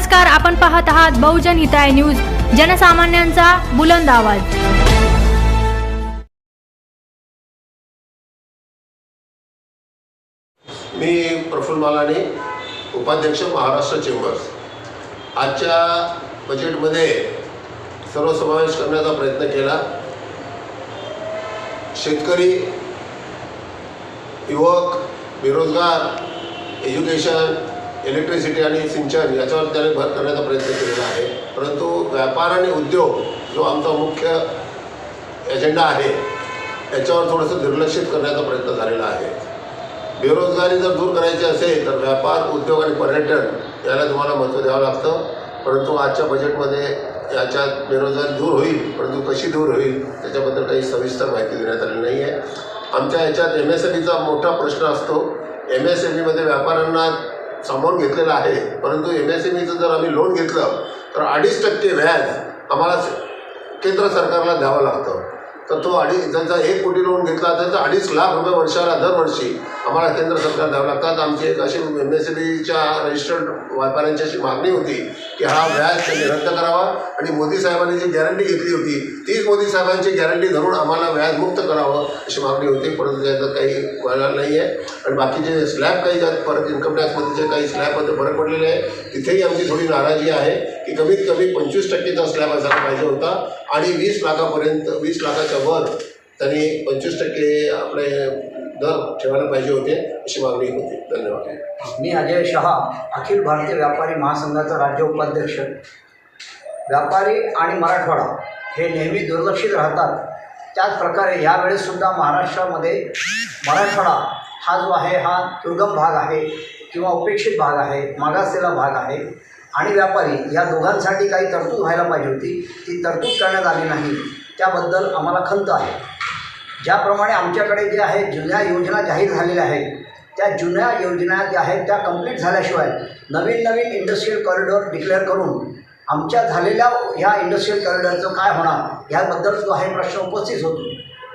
नमस्कार आपण पाहत आहात बहुजन हिताय न्यूज जनसामान्यांचा बुलंद आवाज. मी प्रफुल्ल मालाने उपाध्यक्ष महाराष्ट्र चेंबर्स. आजच्या बजेटमध्ये सर्वसमावेश करण्याचा प्रयत्न केला. शेतकरी युवक बेरोजगार एज्युकेशन इलेक्ट्रिसिटी आणि सिंचन याच्यावर त्याने भर करण्याचा प्रयत्न केलेला आहे. परंतु व्यापार आणि उद्योग जो आमचा मुख्य एजेंडा आहे याच्यावर थोडंसं दुर्लक्षित करण्याचा प्रयत्न झालेला आहे. बेरोजगारी जर दूर करायची असेल तर व्यापार उद्योग आणि पर्यटन याला तुम्हाला महत्त्व द्यावं लागतं. परंतु आजच्या बजेटमध्ये याच्यात बेरोजगारी दूर होईल परंतु कशी दूर होईल त्याच्याबद्दल काही सविस्तर माहिती देण्यात आली नाही आहे आमच्या याच्यात एम एस एम ईचा मोठा प्रश्न असतो. एम एस एम ईमध्ये व्यापाऱ्यांना समोर घेतलेलं आहे. परंतु एम एस एम ईचं जर आम्ही लोन घेतलं तर अडीच टक्के व्याज आम्हाला केंद्र सरकारला द्यावं लागतं. तर तो अडीच त्यांचा एक कोटी लोन घेतला त्यांचा अडीच लाख रुपये वर्षाला दरवर्षी आम्हाला केंद्र सरकार द्यावं लागतात आमची एक अशी एम एस बीच्या रजिस्टर्ड व्यापाऱ्यांची अशी मागणी होती की हा व्याज त्यांनी रद्द करावा आणि मोदी साहेबांनी जी गॅरंटी घेतली होती तीच मोदी साहेबांची गॅरंटी धरून आम्हाला व्याज मुक्त करावं अशी मागणी होती. परंतु त्याचं काही व्हायला नाही आहे. आणि बाकीचे स्लॅब काही ज्यात परत इन्कम टॅक्समध्ये जे काही स्लॅबमध्ये फरक पडलेले आहे तिथेही आमची थोडी नाराजी आहे. की कमीत कमी पंचवीस टक्केचा स्लॅब असायला पाहिजे होता. आणि वीस लाखापर्यंत वीस लाखाच्या वर त्यांनी पंचवीस टक्के आपले दर ठेवायला पाहिजे होते अशी मागणी होती. धन्यवाद. मी अजय शहा अखिल भारतीय व्यापारी महासंघाचा राज्य उपाध्यक्ष. व्यापारी आणि मराठवाडा हे नेहमी दुर्लक्षित राहतात. त्याचप्रकारे यावेळेससुद्धा महाराष्ट्रामध्ये मराठवाडा हा जो आहे हा दुर्गम भाग आहे किंवा उपेक्षित भाग आहे मागासलेला भाग आहे आणि व्यापारी या दोघांसाठी काही तरतूद व्हायला पाहिजे होती. ती तरतूद करण्यात आली नाही. त्याबद्दल आम्हाला खंत आहे. ज्याप्रमाणे आमच्याकडे जे आहे जुन्या योजना जाहीर झालेल्या आहेत त्या जुन्या योजना ज्या आहेत त्या कंप्लीट झाल्याशिवाय नवीन नवीन इंडस्ट्रीयल कॉरिडॉर डिक्लेअर करून आमच्या झालेल्या ह्या इंडस्ट्रीयल कॉरिडॉरचं काय होणार ह्याबद्दल जो आहे प्रश्न उपस्थित होतो.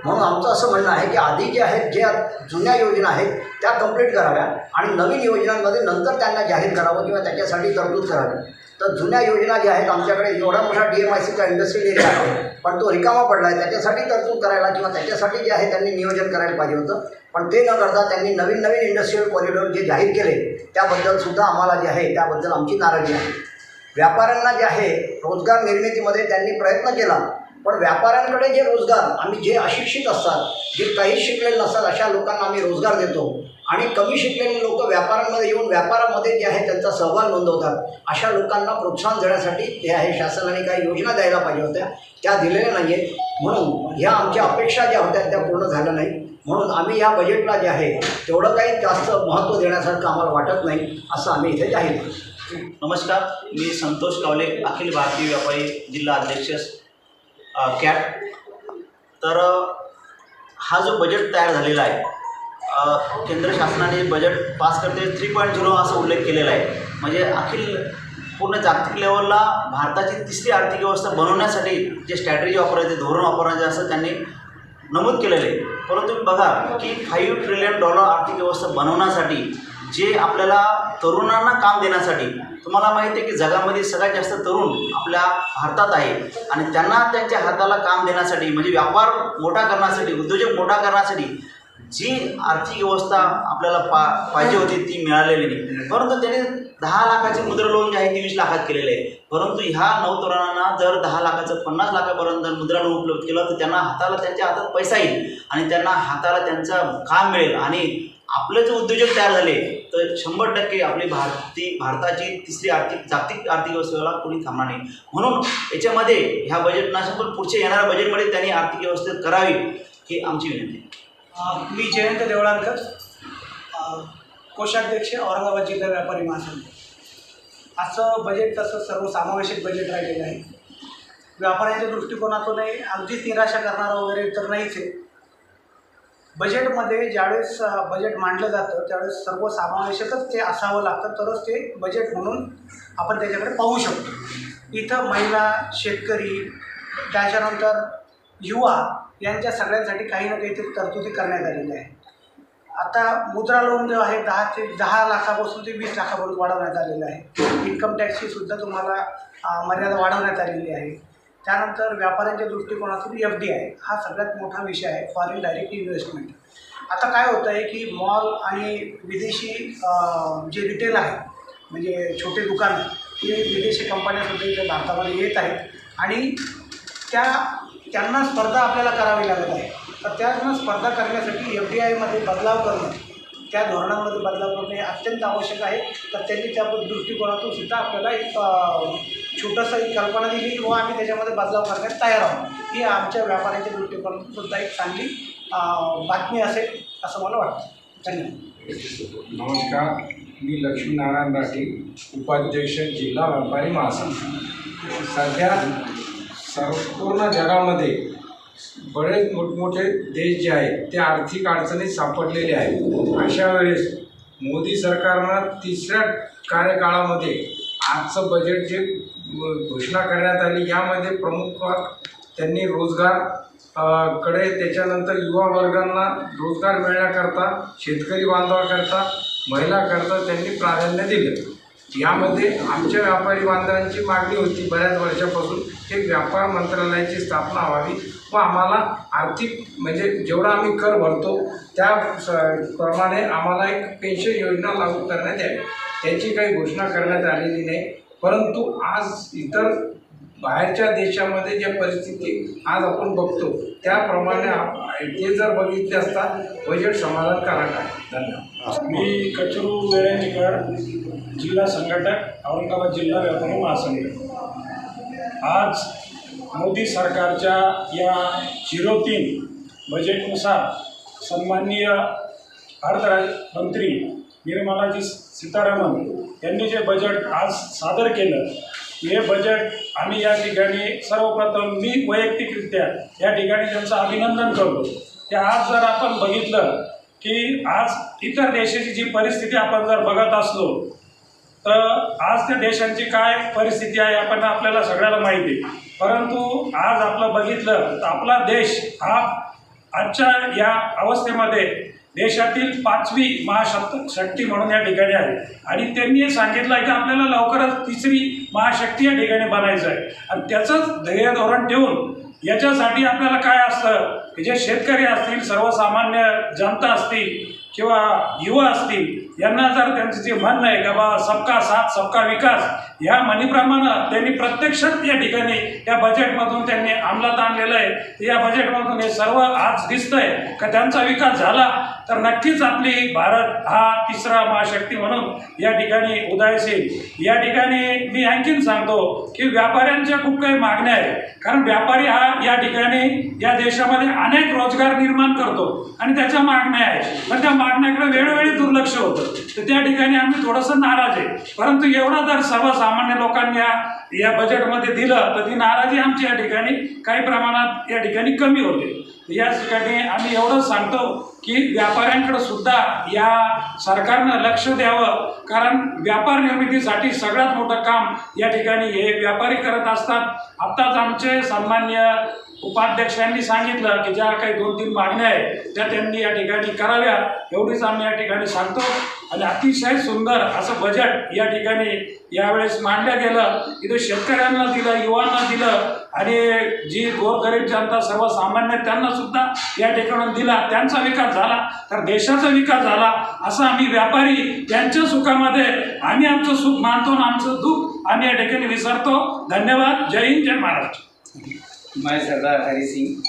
म्हणून आमचं असं म्हणणं आहे की आधी जे आहेत ज्या जुन्या योजना आहेत त्या कंप्लीट कराव्या आणि नवीन योजनांमध्ये नंतर त्यांना जाहीर करावं किंवा त्याच्यासाठी तरतूद करावी. तर जुन्या योजना ज्या आहेत आमच्याकडे एवढा मोठा डी एम आय सीचा इंडस्ट्रियल एरिया आहे. पण तो रिकामा पडला आहे. त्याच्यासाठी तरतूद करायला किंवा त्याच्यासाठी जे आहे त्यांनी नियोजन करायला पाहिजे होतं. पण ते न करता त्यांनी नवीन नवीन इंडस्ट्रीयल कॉरिडॉर जे जाहीर केले त्याबद्दल सुद्धा आम्हाला जे आहे त्याबद्दल आमची नाराजी आहे. व्यापाऱ्यांना जे आहे रोजगार निर्मितीमध्ये त्यांनी प्रयत्न केला. पण व्यापाऱ्यांकडे जे रोजगार आम्ही जे अशिक्षित असतात जे काहीच शिकलेले नसतात अशा लोकांना आम्ही रोजगार देतो. आणि कमी शिकलेले लोक व्यापारांमध्ये येऊन व्यापारामध्ये जे आहे त्यांचा सहभाग नोंदवतात. अशा लोकांना प्रोत्साहन देण्यासाठी जे आहे शासनाने काही योजना द्यायला पाहिजे होत्या. त्या दिलेल्या नाही आहेत म्हणून ह्या आमच्या अपेक्षा ज्या होत्या त्या पूर्ण झाल्या नाही म्हणून आम्ही या बजेटला जे आहे तेवढं काही जास्त महत्त्व देण्यासारखं आम्हाला वाटत नाही असं आम्ही इथे जाहीर नमस्कार. मी संतोष कावले अखिल भारतीय व्यापारी जिल्हा अध्यक्ष कॅट तर हा जो बजेट तयार झालेला आहे केंद्र शासनाने बजेट पास करते थ्री पॉईंट झिरो असा उल्लेख केलेला आहे. म्हणजे अखिल पूर्ण जागतिक लेवलला भारताची तिसरी आर्थिक व्यवस्था बनवण्यासाठी जे स्ट्रॅटेजी वापरायचे धोरण वापरायचे असं त्यांनी नमूद केलेलं आहे. परंतु बघा की फाईव्ह ट्रिलियन डॉलर आर्थिक व्यवस्था बनवण्यासाठी जे आपल्याला तरुणांना काम देण्यासाठी तुम्हाला माहिती आहे की जगामध्ये सगळ्यात जास्त तरुण आपल्या भारतात आहे. आणि त्यांना त्यांच्या हाताला काम देण्यासाठी म्हणजे व्यापार मोठा करण्यासाठी उद्योजक मोठा करण्यासाठी जी आर्थिक व्यवस्था आपल्याला पा पाहिजे होती ती मिळालेली नाही. परंतु त्याने दहा लाखाचे मुद्रा लोन जे आहे ते वीस लाखात केलेले आहे. परंतु ह्या नवतरुणांना जर दहा लाखाचं पन्नास लाखापर्यंत जर मुद्रा लोन उपलब्ध केलं तर त्यांना हाताला त्यांच्या हातात पैसा येईल. आणि त्यांना हाताला त्यांचं काम मिळेल. आणि आपले जे उद्योजक तयार झाले तर शंभर टक्के आपली भारती भारताची तिसरी आर्थिक जागतिक आर्थिक व्यवस्थेला कोणी थांबणार नाही. म्हणून याच्यामध्ये ह्या बजेट नसून पण पुढच्या येणाऱ्या बजेटमध्ये त्यांनी आर्थिक व्यवस्था करावी ही आमची विनंती. मी जयंत देवळांकर कोषाध्यक्ष औरंगाबाद जिल्हा व्यापारी महासंघ. असं बजेट तसं सर्वसमावेशक बजेट राहिलेलं आहे. व्यापाऱ्यांच्या दृष्टिकोनातूनही अगदीच निराशा करणारं वगैरे तर नाहीच आहे. बजेटमध्ये ज्यावेळेस बजेट मांडलं जातं त्यावेळेस सर्वसमावेशकच ते असावं लागतं. तरच ते बजेट म्हणून आपण त्याच्याकडे पाहू शकतो. इथं महिला शेतकरी त्याच्यानंतर युवा यांच्या सगळ्यांसाठी काही ना काहीतरी तरतुदी करण्यात आलेल्या आहे. आता मुद्रा लोन जो आहे दहा ते दहा लाखापासून ते वीस लाखापर्यंत वाढवण्यात आलेलं आहे. इन्कम टॅक्सची सुद्धा तुम्हाला मर्यादा वाढवण्यात आलेली आहे. त्यानंतर व्यापाऱ्यांच्या दृष्टिकोनातून एफ डी आय हा सगळ्यात मोठा विषय आहे फॉरेन डायरेक्ट इन्व्हेस्टमेंट आता काय होतं आहे की मॉल आणि विदेशी जे रिटेल आहे म्हणजे छोटे दुकानं हे विदेशी कंपन्यासुद्धा इथे भारतामध्ये येत आहेत. आणि त्या त्यांना स्पर्धा आपल्याला करावी लागत आहे. तर त्यांना स्पर्धा करण्यासाठी एफ डी आयमध्ये बदलाव करणं त्या धोरणांमध्ये बदलाव करणे अत्यंत आवश्यक आहे. तर त्यांनी त्या दृष्टिकोनातून सुद्धा आपल्याला एक छोटंसं एक कल्पना दिली व आम्ही त्याच्यामध्ये बदलाव करण्यास तयार आहोत. ही आमच्या व्यापाराच्या दृष्टिकोनातून सुद्धा एक चांगली बातमी असेल असं मला वाटतं. धन्यवाद. नमस्कार. मी लक्ष्मीनारायण राठी उपाध्यक्ष जिल्हा व्यापारी महासंघ. सध्या संपूर्ण जगामध्ये बरेच मोठमोठे देश जे आहेत ते आर्थिक अडचणीत सापडलेले आहेत. अशा वेळेस मोदी सरकारनं तिसऱ्या कार्यकाळामध्ये आजचं बजेट जे घोषणा करण्यात आली यामध्ये प्रमुख त्यांनी रोजगारकडे त्याच्यानंतर युवा वर्गांना रोजगार मिळण्याकरता शेतकरी बांधवाकरता महिलाकरता त्यांनी प्राधान्य दिलं. यामध्ये आमच्या व्यापारी बांधवांची मागणी होती बऱ्याच वर्षापासून एक व्यापार मंत्रालयाची स्थापना व्हावी व आम्हाला आर्थिक म्हणजे जेवढा आम्ही कर भरतो त्या स- प्रमाणे आम्हाला एक पेन्शन योजना लागू करण्यात यावी. त्याची काही घोषणा करण्यात आलेली नाही. परंतु आज इतर बाहेरच्या देशामध्ये ज्या परिस्थिती आज आपण बघतो त्याप्रमाणे ते जर बघितले असता बजेट समाधानकारक आहे. धन्यवाद. मी कचरू वेळेंजकर जिल्हा संघटक औरंगाबाद जिल्हा व्यापारी महासंघ. आज मोदी सरकारच्या या झिरो तीन बजेटनुसार सन्माननीय अर्थमंत्री निर्मलाजी सीतारामन यांनी जे बजेट आज सादर केलं हे बजेट आम्ही या ठिकाणी सर्वप्रथम मी वैयक्तिकरित्या या ठिकाणी त्यांचं अभिनंदन करतो. की आज जर आपण बघितलं की आज इतर देशाची जी परिस्थिती आपण जर बघत असलो तर आज त्या देशांची काय परिस्थिती आहे आपण आपल्याला सगळ्याला माहिती आहे. परंतु आज आपलं बघितलं तर आपला देश हा आजच्या या अवस्थेमध्ये देशातील पाचवी महाशक्त शक्ती म्हणून या ठिकाणी आहे. आणि त्यांनी हे सांगितलं आहे की आपल्याला लवकरच तिसरी महाशक्ती या ठिकाणी बनायचं आहे. आणि त्याचंच ध्येय धोरण ठेवून याच्यासाठी आपल्याला काय असतं की जे शेतकरी असतील सर्वसामान्य जनता असतील किंवा युवा असतील यांना जर त्यांचं जे म्हणणं आहे का बा सबका साथ सबका विकास ह्या म्हणीप्रमाणे त्यांनी प्रत्यक्षात या ठिकाणी या बजेटमधून त्यांनी अंमलात आणलेलं आहे. या बजेटमधून हे सर्व आज दिसतंय का त्यांचा विकास झाला तर नक्कीच आपली भारत हा तिसरा महाशक्ती म्हणून या ठिकाणी उदयास येईल. या ठिकाणी मी आणखीन सांगतो की व्यापाऱ्यांच्या खूप काही मागण्या आहेत. कारण व्यापारी हा या ठिकाणी या देशामध्ये अनेक रोजगार निर्माण करतो. आणि त्याच्या मागण्या आहेत. पण त्या मागण्याकडे वेळोवेळी दुर्लक्ष होतं. त्या ठिकाणी आम्ही थोडंसं नाराज आहे. परंतु एवढा जर सर्वसामान्य लोकांनी या या बजेटमध्ये दिलं तर ती नाराजी आमची या ठिकाणी काही प्रमाणात या ठिकाणी कमी होते. या ठिकाणी आम्ही एवढंच सांगतो की व्यापाऱ्यांकडे सुद्धा या सरकारनं लक्ष द्यावं. कारण व्यापार निर्मितीसाठी सगळ्यात मोठं काम या ठिकाणी हे व्यापारी करत असतात. आत्ताच आमचे सन्मान्य उपाध्यक्षांनी सांगितलं की ज्या काही दोन तीन मागण्या आहेत त्या त्यांनी या ठिकाणी कराव्या एवढीच आम्ही या ठिकाणी सांगतो. आणि अतिशय सुंदर असं बजेट या ठिकाणी यावेळेस मांडलं गेलं. इथं शेतकऱ्यांना दिलं युवांना दिलं. आणि जी गोरगरीब जनता सर्वसामान्य त्यांना सुद्धा या ठिकाणी दिला. त्यांचा विकास झाला. तर देशाचा विकास झाला. असं आम्ही व्यापारी त्यांच्या सुखामध्ये आम्ही आमचं सुख मानतो आणि आमचं दुःख आम्ही या ठिकाणी विसरतो. धन्यवाद. जय हिंद जय महाराष्ट्र. मैं सरदार हरिसिंग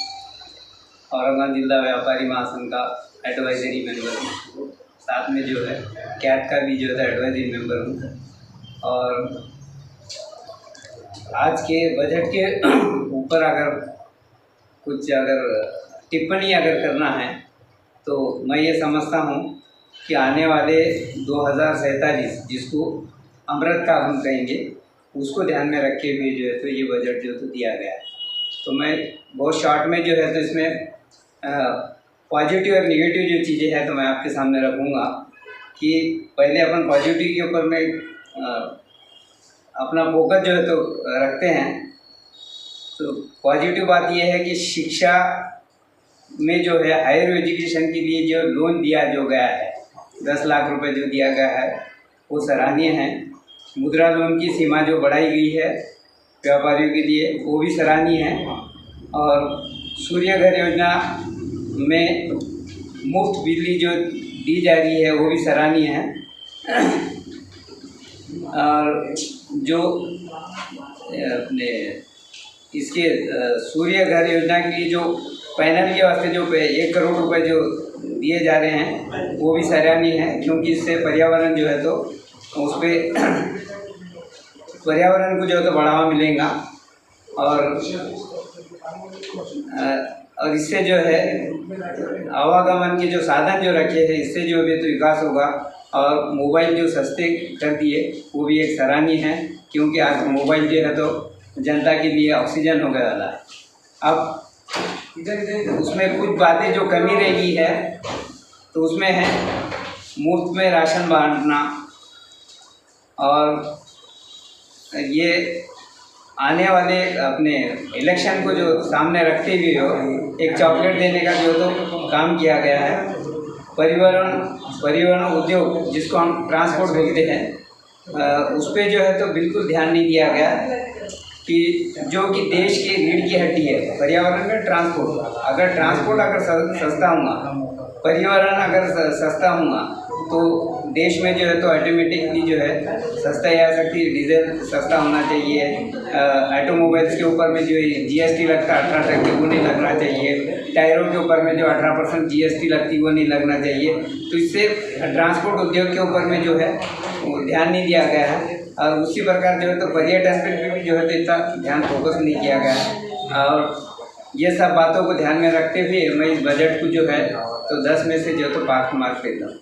औरंगाबाद जिला व्यापारी महासंघ का एडवाइजरी मेंबर हूँ। साथ में जो है कैट का भी जो है एडवाइजरी मेंबर हूँ। और आज के बजट के ऊपर अगर कुछ अगर टिप्पणी अगर करना है तो मैं ये समझता हूँ कि आने वाले दो हज़ार सैंतालीस जिसको अमृत का हम कहेंगे, उसको ध्यान में रखे हुए जो है तो ये बजट जो तो दिया गया है। तो मैं बहुत शॉर्ट में जो है तो इसमें पॉजिटिव और निगेटिव जो चीज़ें हैं तो मैं आपके सामने रखूँगा कि पहले अपन पॉजिटिव के ऊपर में अपना फोकस जो है तो रखते हैं। तो पॉजिटिव बात यह है कि शिक्षा में जो है हायर एजुकेशन के लिए जो लोन दिया जो गया है, दस लाख रुपए जो दिया गया है, वो सराहनीय है। मुद्रा लोन की सीमा जो बढ़ाई गई है व्यापारियों के लिए, वो भी सराहनीय है। और सूर्य घर योजना में मुफ़्त बिजली जो दी जा रही है, वो भी सराहनीय है। और जो अपने इसके सूर्य घर योजना के लिए जो पैनल के वास्ते जो एक करोड़ रुपए जो दिए जा रहे हैं, वो भी सराहनीय है, क्योंकि इससे पर्यावरण जो है तो उस पर पर्यावरण को जो है तो बढ़ावा मिलेगा। और और इससे जो है, आवागमन के जो साधन जो रखे हैं, इससे जो है तो विकास होगा, और मोबाइल जो सस्ते कर दिए, वो भी एक सराहनीय है, क्योंकि आज मोबाइल जो है तो जनता के लिए ऑक्सीजन हो गया है अब उसमें कुछ बातें जो कमी रह गई है तो उसमें है मुफ़्त में राशन बांटना और ये आने वाले अपने इलेक्शन को जो सामने रखते हुए हो, एक चॉकलेट देने का जो तो काम किया गया है। परिवहन परिवहन उद्योग जिसको हम ट्रांसपोर्ट बोलते हैं उस पर जो है तो बिल्कुल ध्यान नहीं दिया गया। कि जो कि देश की रीढ़ की हड्डी है, पर्यावरण में ट्रांसपोर्ट अगर ट्रांसपोर्ट अगर सस्ता होगा पर्यावरण अगर सस्ता होगा तो देश में जो है तो ऑटोमेटिकली जो है सस्ता ही आ सकती है डीजल सस्ता होना चाहिए। ऑटोमोबाइल्स के ऊपर में जो जीएसटी लगता है, अठारह टक्के वो नहीं लगना चाहिए। टायरों के ऊपर में जो अठारह परसेंट जी लगती वो नहीं लगना चाहिए। तो इससे ट्रांसपोर्ट उद्योग के ऊपर में जो है ध्यान नहीं दिया गया है। और उसी प्रकार जो है तो पर्यटन पर भी जो है तो इतना ध्यान फोकस नहीं किया गया और ये सब बातों को ध्यान में रखते हुए मैं इस बजट को जो है तो दस में से जो है तो पाँच मार्क देता हूँ।